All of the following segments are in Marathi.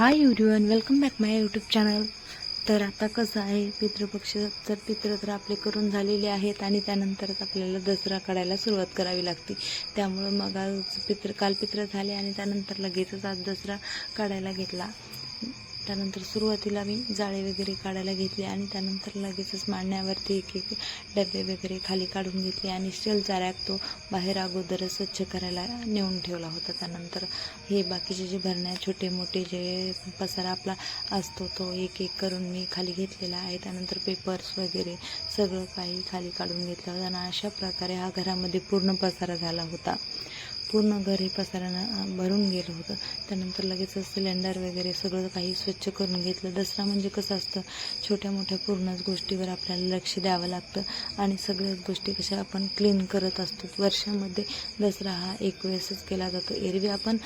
Hi everyone welcome back my YouTube channel तर आता कसं आहे पितृपक्ष तर पित्र तर आपले करून झालेले आहेत आणि त्यानंतरच आपल्याला दसरा काढायला सुरुवात करावी लागते. त्यामुळं मग आज पित्र काल पित्र झाले आणि त्यानंतर लगेचच आज दसरा काढायला घेतला. त्यानंतर सुरुवातीला मी जाळे वगैरे काढायला घेतले आणि त्यानंतर लगेचच मांडण्यावरती एक एक डबे वगैरे खाली काढून घेतले आणि स्टीलचा रॅक तो बाहेर अगोदरच स्वच्छ करायला नेऊन ठेवला होता. त्यानंतर हे बाकीचे जे भरण्या छोटे मोठे जे पसारा आपला असतो तो एक एक करून मी खाली घेतलेला आहे. त्यानंतर पेपर्स वगैरे सगळं काही खाली काढून घेतलं होतं आणि अशा प्रकारे हा घरामध्ये पूर्ण पसारा झाला होता. पूर्ण घर हे पसारानं भरून गेलं होतं. त्यानंतर लगेच सिलेंडर वगैरे सगळं काही स्वच्छ करून घेतलं. दसरा म्हणजे कसं असतं छोट्या मोठ्या पूर्णच गोष्टीवर आपल्याला लक्ष द्यावं लागतं आणि सगळ्याच गोष्टी कशा आपण क्लीन करत असतो. वर्षामध्ये दसरा हा एक वेळेसच केला जातो. एरवी आपण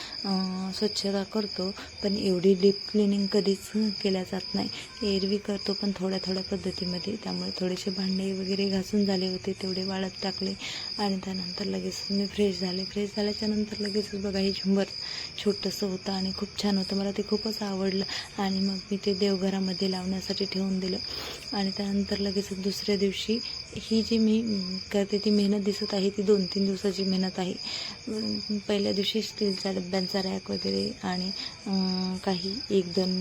स्वच्छता करतो पण एवढी डीप क्लिनिंग कधीच केल्या जात नाही. एरवी करतो पण थोड्या थोड्या पद्धतीमध्ये. त्यामुळे थोडेसे भांडे वगैरे घासून झाले होते तेवढे वाळत टाकले आणि त्यानंतर लगेच मी फ्रेश झाले. फ्रेश झाल्या त्याच्यानंतर लगेचच बघा हे झुंबर छोटंसं होतं आणि खूप छान होतं. मला ते खूपच आवडलं आणि मग मी ते देवघरामध्ये लावण्यासाठी ठेवून दिलं. आणि त्यानंतर लगेचच दुसऱ्या दिवशी ही जी मी करते ती मेहनत दिसत आहे ती दोन तीन दिवसाची मेहनत आहे. पहिल्या दिवशी स्टीलच्या डब्यांचा रॅक वगैरे आणि काही एक दोन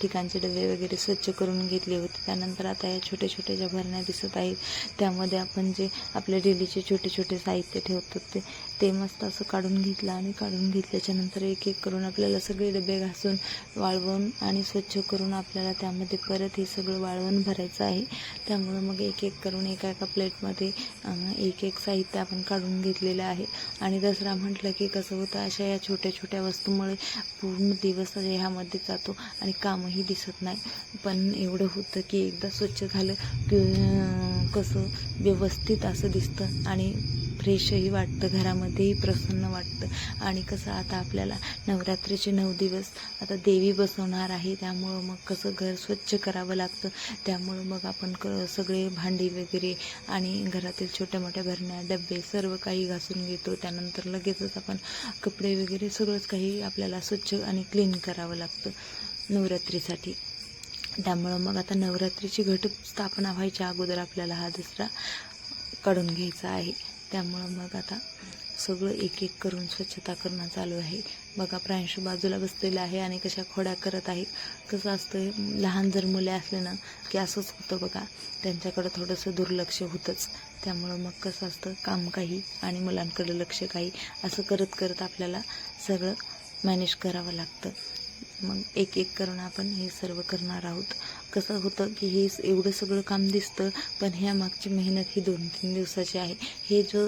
ठिकाणचे डबे वगैरे स्वच्छ करून घेतले होते. त्यानंतर आता या छोट्या छोट्या ज्या भरण्या दिसत आहेत त्यामध्ये आपण जे आपल्या डेलीचे छोटे छोटे साहित्य ठेवतो ते ते मस्त असं काढून घेतलं आणि काढून घेतल्याच्या नंतर एक एक करून आपल्याला सगळे डबे घासून वाळवून आणि स्वच्छ करून आपल्याला त्यामध्ये परत हे सगळं वाळवून भरायचं आहे. त्यामुळं मग एक एक करून एक एका प्लेटमध्ये एक एक साहित्य आपण काढून घेतलेलं आहे. आणि दसरा म्हटलं की कसं होतं अशा या छोट्या छोट्या वस्तूमुळे पूर्ण दिवस ह्यामध्ये जातो आणि कामही दिसत नाही. पण एवढं होतं की एकदा स्वच्छ झालं की कसं व्यवस्थित असं दिसतं आणि फ्रेशही वाटतं घरामध्येही प्रसन्न वाटतं. आणि कसं आता आपल्याला नवरात्रीचे नऊ दिवस आता देवी बसवणार आहे त्यामुळं मग कसं घर स्वच्छ करावं लागतं. त्यामुळं मग आपण क सगळे भांडी वगैरे आणि घरातील छोट्या मोठ्या भरण्या डबे सर्व काही घासून घेतो. त्यानंतर लगेचच आपण कपडे वगैरे सगळंच काही आपल्याला स्वच्छ आणि क्लीन करावं लागतं नवरात्रीसाठी. त्यामुळं मग आता नवरात्रीची घट स्थापना व्हायच्या अगोदर आपल्याला हा दसरा काढून घ्यायचा आहे. त्यामुळं मग आता सगळं एक एक करून स्वच्छता करणं चालू आहे. बघा प्रांशू बाजूला बसलेलं आहे आणि कशा खोड्या करत आहे कसं असतं लहान जर मुले असले ना की असंच होतं बघा. त्यांच्याकडं थोडंसं दुर्लक्ष होतंच. त्यामुळं मग कसं असतं काम काही आणि मुलांकडं लक्ष काही असं करत करत आपल्याला सगळं मॅनेज करावं लागतं. मग एक एक करून आपण हे सर्व करणार आहोत. कसं होतं की हे एवढं सगळं काम दिसतं पण ह्या मागची मेहनत ही दोन तीन दिवसाची आहे. हे जो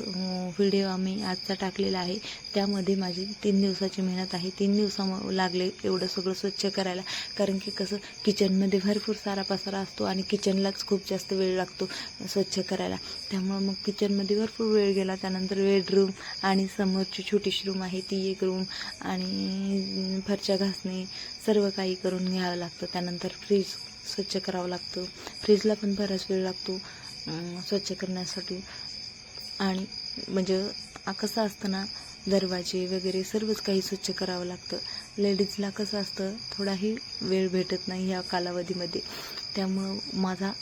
व्हिडिओ आम्ही आजचा टाकलेला आहे त्यामध्ये माझी तीन दिवसाची मेहनत आहे. तीन दिवसा लागले एवढं सगळं स्वच्छ करायला. कारण की कसं किचनमध्ये भरपूर सारा पसारा असतो आणि किचनलाच खूप जास्त वेळ लागतो स्वच्छ करायला. त्यामुळं मग किचनमध्ये भरपूर वेळ गेला. त्यानंतर बेडरूम आणि समोरची छोटीशी रूम आहे ती एक रूम आणि फरच्या घासणे सर्व काही करून घ्यावं लागतं. त्यानंतर फ्रीज स्वच्छ करावं लागतं. फ्रीजला पण बराच वेळ लागतो स्वच्छ करण्यासाठी. आणि म्हणजे कसं असतं ना दरवाजे वगैरे सर्वच काही स्वच्छ करावं लागतं. लेडीजला कसं असतं थोडाही वेळ भेटत नाही ह्या कालावधीमध्ये. त्यामुळं माझा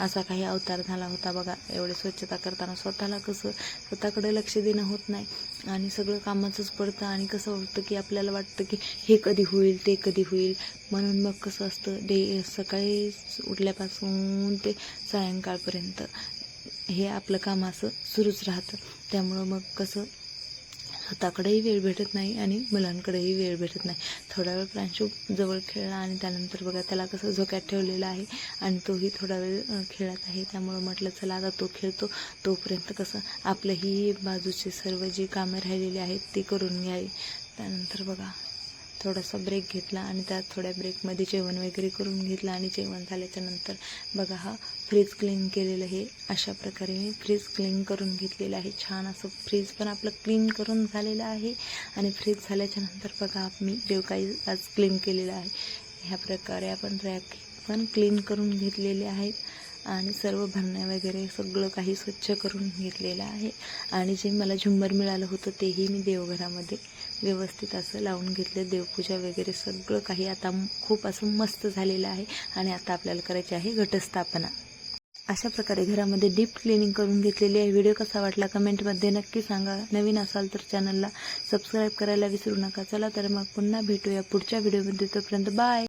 असा काही अवतार झाला होता बघा. एवढे स्वच्छता करताना स्वतःला कसं स्वतःकडे लक्ष देणं होत नाही. आणि सगळं कामाचंच पडतं आणि कसं होतं की आपल्याला वाटतं की हे कधी होईल ते कधी होईल. म्हणून मग कसं असतं डे सकाळी उठल्यापासून ते सायंकाळपर्यंत हे आपलं काम असं सुरूच राहतं. त्यामुळं मग कसं स्वतःकडेही वेळ भेटत नाही आणि मुलांकडेही वेळ भेटत नाही. थोडा वेळ प्रांशू जवळ खेळला आणि त्यानंतर बघा त्याला कसं झोक्यात ठेवलेलं आहे आणि तोही थोडा वेळ खेळत आहे. त्यामुळं म्हटलं चला आता तो खेळतो. तोपर्यंत कसं आपलंही बाजूचे सर्व जी कामं राहिलेली आहेत ती करून घ्यावी. त्यानंतर बघा थोडासा ब्रेक घेतला आणि त्यात थोड्या ब्रेकमध्ये जेवण वगैरे करून घेतलं आणि जेवण झाल्याच्यानंतर बघा हा फ्रीज क्लीन केलेलं आहे. अशा प्रकारे मी फ्रीज क्लीन करून घेतलेलं आहे. छान असं फ्रीज पण आपलं क्लीन करून झालेलं आहे. आणि फ्रीज झाल्याच्यानंतर बघा मी जे काही आज क्लीन केलेलं आहे ह्या प्रकारे आपण रॅक पण क्लीन करून घेतलेले आहेत. आणि सर्व भरण्या वगैरे सगळं काही स्वच्छ करून घेतलेलं आहे. आणि जे मला झुंबर मिळालं होतं तेही मी देवघरामध्ये व्यवस्थित असं लावून घेतलं. देवपूजा वगैरे सगळं काही आता खूप असं मस्त झालेलं आहे आणि आता आपल्याला करायची आहे घटस्थापना. अशा प्रकारे घरामध्ये डीप क्लिनिंग करून घेतलेली आहे. व्हिडिओ कसा वाटला कमेंटमध्ये नक्की सांगा. नवीन असाल तर चॅनलला सबस्क्राईब करायला विसरू नका. चला तर मग पुन्हा भेटूया पुढच्या व्हिडिओमध्ये. तोपर्यंत बाय!